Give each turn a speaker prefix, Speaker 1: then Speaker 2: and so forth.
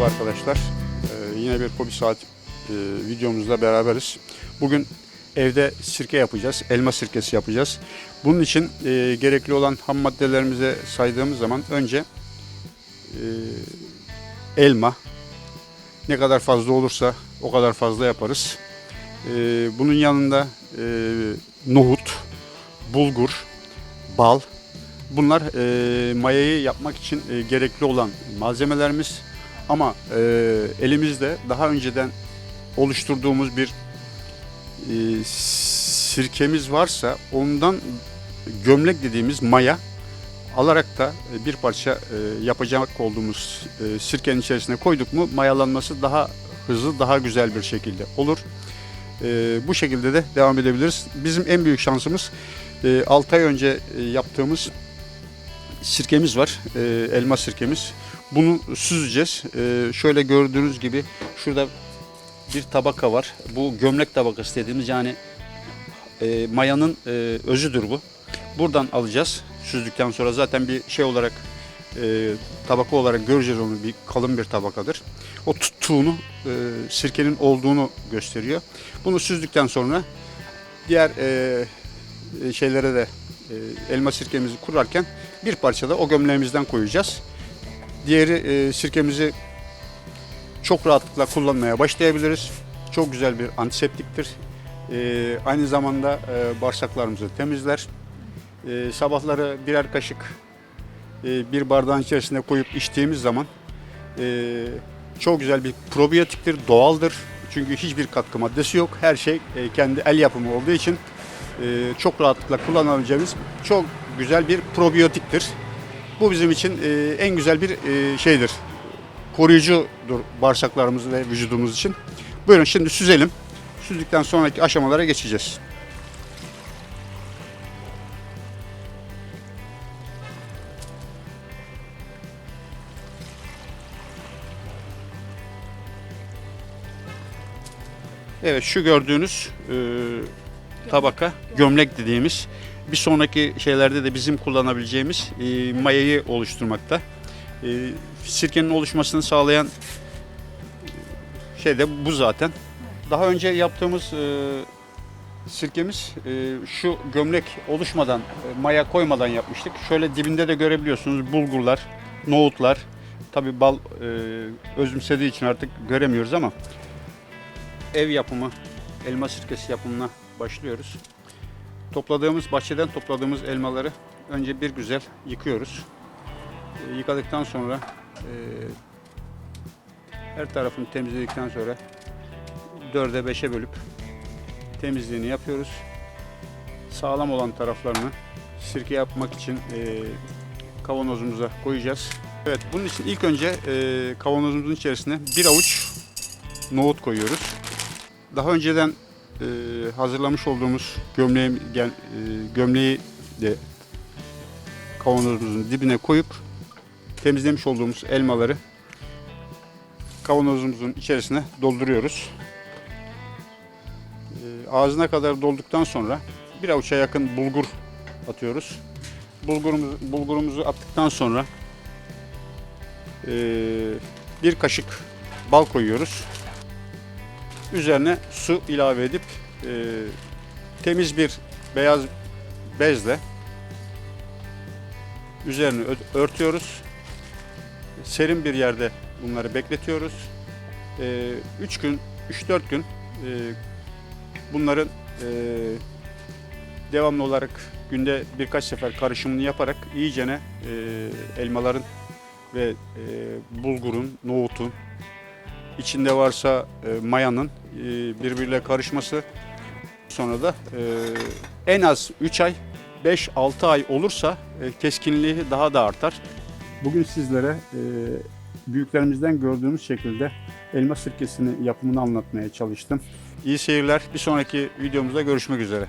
Speaker 1: Merhaba arkadaşlar. Ee, yine bir Kobi Saat e, videomuzda beraberiz. Bugün evde sirke yapacağız. Elma sirkesi yapacağız. Bunun için e, gerekli olan ham maddelerimize saydığımız zaman önce e, elma ne kadar fazla olursa o kadar fazla yaparız. E, bunun yanında e, nohut, bulgur, bal, Bunlar e, mayayı yapmak için e, gerekli olan malzemelerimiz. Ama e, elimizde daha önceden oluşturduğumuz bir e, sirkemiz varsa ondan gömlek dediğimiz maya alarak da e, bir parça e, yapacak olduğumuz e, sirkenin içerisine koyduk mu mayalanması daha hızlı, daha güzel bir şekilde olur. Bu şekilde de devam edebiliriz. Bizim en büyük şansımız e, 6 ay önce yaptığımız sirkemiz var. e, elma sirkemiz. Bunu süzeceğiz. E, şöyle gördüğünüz gibi şurada bir tabaka var. Bu gömlek tabakası dediğimiz yani e, mayanın e, özüdür bu. Buradan alacağız. Süzdükten sonra zaten bir şey olarak e, tabaka olarak göreceğiz onu. Bir kalın bir tabakadır. O tuttuğunu e, sirkenin olduğunu gösteriyor. Bunu süzdükten sonra diğer e, e, şeylere de elma sirkemizi kurarken bir parça da o gömleğimizden koyacağız. Diğeri e, sirkemizi çok rahatlıkla kullanmaya başlayabiliriz. Çok güzel bir antiseptiktir. E, aynı zamanda e, bağırsaklarımızı temizler. E, sabahları birer kaşık e, bir bardağın içerisine koyup içtiğimiz zaman e, çok güzel bir probiyotiktir, doğaldır. Çünkü hiçbir katkı maddesi yok. Her şey e, kendi el yapımı olduğu için e, çok rahatlıkla kullanabileceğimiz çok güzel bir probiyotiktir. Bu bizim için e, en güzel bir e, şeydir. Koruyucudur bağırsaklarımız ve vücudumuz için. Buyurun şimdi süzelim. Süzdükten sonraki aşamalara geçeceğiz. Evet şu gördüğünüz e, tabaka gömlek dediğimiz bir sonraki şeylerde de bizim kullanabileceğimiz e, mayayı oluşturmakta. E, sirkenin oluşmasını sağlayan şey de bu zaten. Daha önce yaptığımız e, sirkemiz e, şu gömlek oluşmadan, e, maya koymadan yapmıştık. Şöyle dibinde de görebiliyorsunuz bulgurlar, nohutlar. Tabi bal e, özümsediği için artık göremiyoruz ama ev yapımı elma sirkesi yapımına başlıyoruz. Topladığımız, bahçeden topladığımız elmaları önce bir güzel yıkıyoruz. E, yıkadıktan sonra e, her tarafını temizledikten sonra dörde beşe bölüp temizliğini yapıyoruz. Sağlam olan taraflarını sirke yapmak için e, kavanozumuza koyacağız. Evet bunun için ilk önce e, kavanozumuzun içerisine bir avuç nohut koyuyoruz. Daha önceden e, hazırlamış olduğumuz gömleğim, gel, e, gömleği de kavanozumuzun dibine koyup temizlemiş olduğumuz elmaları kavanozumuzun içerisine dolduruyoruz. E, ağzına kadar dolduktan sonra bir avuça yakın bulgur atıyoruz. Bulgurumuzu, bulgurumuzu attıktan sonra e, bir kaşık bal koyuyoruz. Üzerine su ilave edip e, temiz bir beyaz bezle üzerini örtüyoruz. Serin bir yerde bunları bekletiyoruz. 3 gün, 3-4 gün e, bunların e, devamlı olarak günde birkaç sefer karışımını yaparak iyicene e, elmaların ve e, bulgurun, nohutun, içinde varsa e, mayanın e, birbiriyle karışması sonra da e, en az 3 ay 5-6 ay olursa e, keskinliği daha da artar. Bugün sizlere e, büyüklerimizden gördüğümüz şekilde elma sirkesini yapımını anlatmaya çalıştım. İyi seyirler. Bir sonraki videomuzda görüşmek üzere.